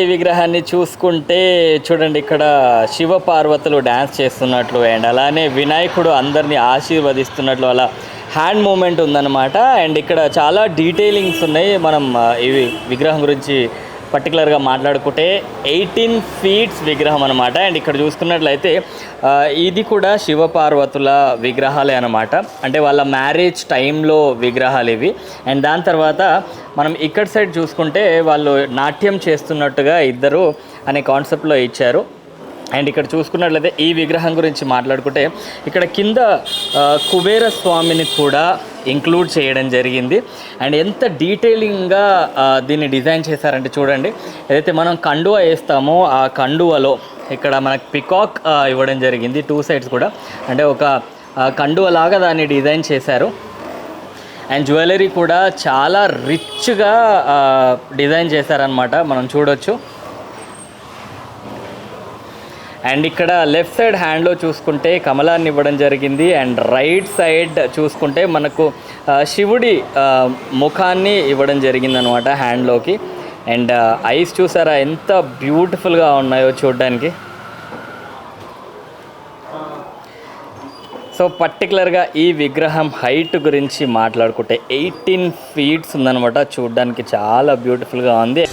ఈ విగ్రహాన్ని చూసుకుంటే చూడండి ఇక్కడ శివ పార్వతులు డ్యాన్స్ చేస్తున్నట్లు అండ్ అలానే వినాయకుడు అందరినీ ఆశీర్వదిస్తున్నట్లు అలా హ్యాండ్ మూమెంట్ ఉందన్నమాట. అండ్ ఇక్కడ చాలా డీటెయిలింగ్స్ ఉన్నాయి. మనం ఇవి విగ్రహం గురించి పర్టికులర్గా మాట్లాడుకుంటే ఎయిటీన్ ఫీట్స్ విగ్రహం అనమాట అండ్ ఇక్కడ చూసుకున్నట్లయితే ఇది కూడా శివపార్వతుల విగ్రహాలే అనమాట అంటే వాళ్ళ మ్యారేజ్ టైంలో విగ్రహాలు ఇవి. అండ్ దాని తర్వాత మనం ఇక్కడ సైడ్ చూసుకుంటే వాళ్ళు నాట్యం చేస్తున్నట్టుగా ఇద్దరు అనే కాన్సెప్ట్లో ఇచ్చారు. అండ్ ఇక్కడ చూసుకున్నట్లయితే ఈ విగ్రహం గురించి మాట్లాడుకుంటే ఇక్కడ కింద కుబేర స్వామిని కూడా ఇంక్లూడ్ చేయడం జరిగింది. అండ్ ఎంత డీటెయిలింగ్గా దీన్ని డిజైన్ చేశారంటే చూడండి. ఏదైతే మనం కండువ వేస్తామో ఆ కండువలో ఇక్కడ మనకు పికాక్ ఇవ్వడం జరిగింది టూ సైడ్స్ కూడా. అంటే ఒక కండువలాగా దాన్ని డిజైన్ చేశారు. అండ్ జ్యువెలరీ కూడా చాలా రిచ్గా డిజైన్ చేశారనమాట మనం చూడొచ్చు. అండ్ ఇక్కడ లెఫ్ట్ సైడ్ హ్యాండ్లో చూసుకుంటే కమలాన్ని ఇవ్వడం జరిగింది. అండ్ రైట్ సైడ్ చూసుకుంటే మనకు శివుడి ముఖాన్ని ఇవ్వడం జరిగింది అనమాట హ్యాండ్లోకి. అండ్ ఐస్ చూసారా ఎంత బ్యూటిఫుల్గా ఉన్నాయో చూడడానికి. సో పర్టికులర్గా ఈ విగ్రహం హైట్ గురించి మాట్లాడుకుంటే ఎయిటీన్ ఫీట్స్ ఉందనమాట చూడడానికి చాలా బ్యూటిఫుల్గా ఉంది.